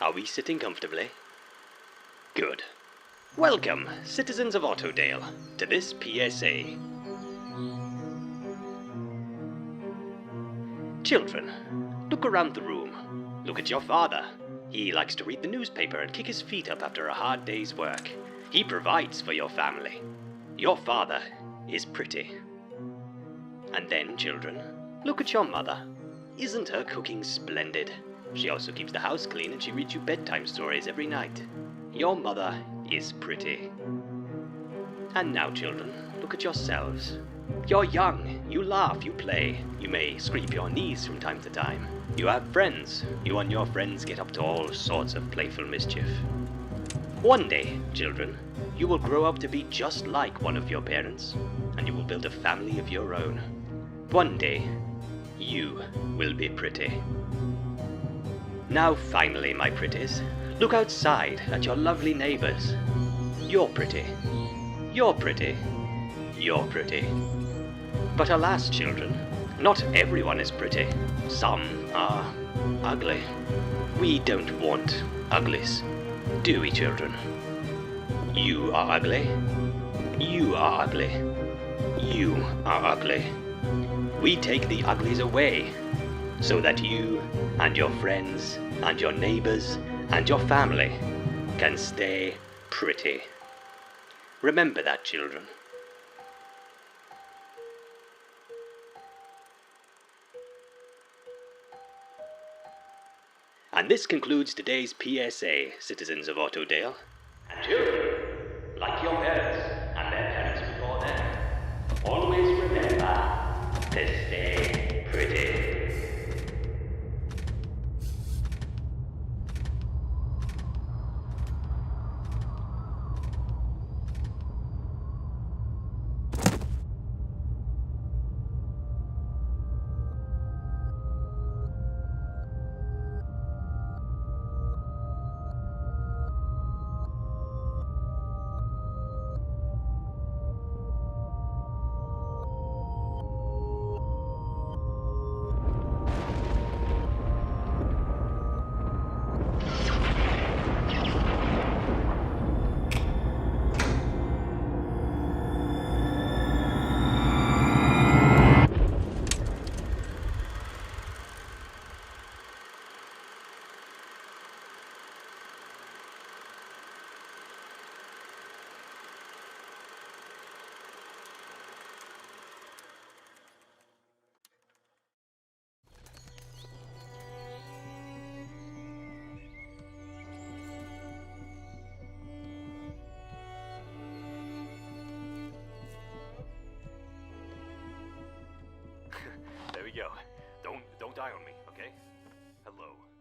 Are we sitting comfortably? Good. Welcome, citizens of Autodale, to this PSA. Children, look around the room. Look at your father. He likes to read the newspaper and kick his feet up after a hard day's work. He provides for your family. Your father is pretty. And then, children, look at your mother. Isn't her cooking splendid? She also keeps the house clean and she reads you bedtime stories every night. Your mother is pretty. And now, children, look at yourselves. You're young, you laugh, you play, you may scrape your knees from time to time. You have friends, you and your friends get up to all sorts of playful mischief. One day, children, you will grow up to be just like one of your parents, and you will build a family of your own. One day, you will be pretty. Now, finally, my pretties, look outside at your lovely neighbors. You're pretty. You're pretty. You're pretty. But alas, children, not everyone is pretty. Some are ugly. We don't want uglies, do we, children? You are ugly. You are ugly. You are ugly. We take the uglies away so that you and your friends and your neighbors and your family can stay pretty. Remember that, children. And this concludes today's PSA, citizens of Autodale. And children, like your parents and their parents before them, always remember to stay eye on me, okay? Hello.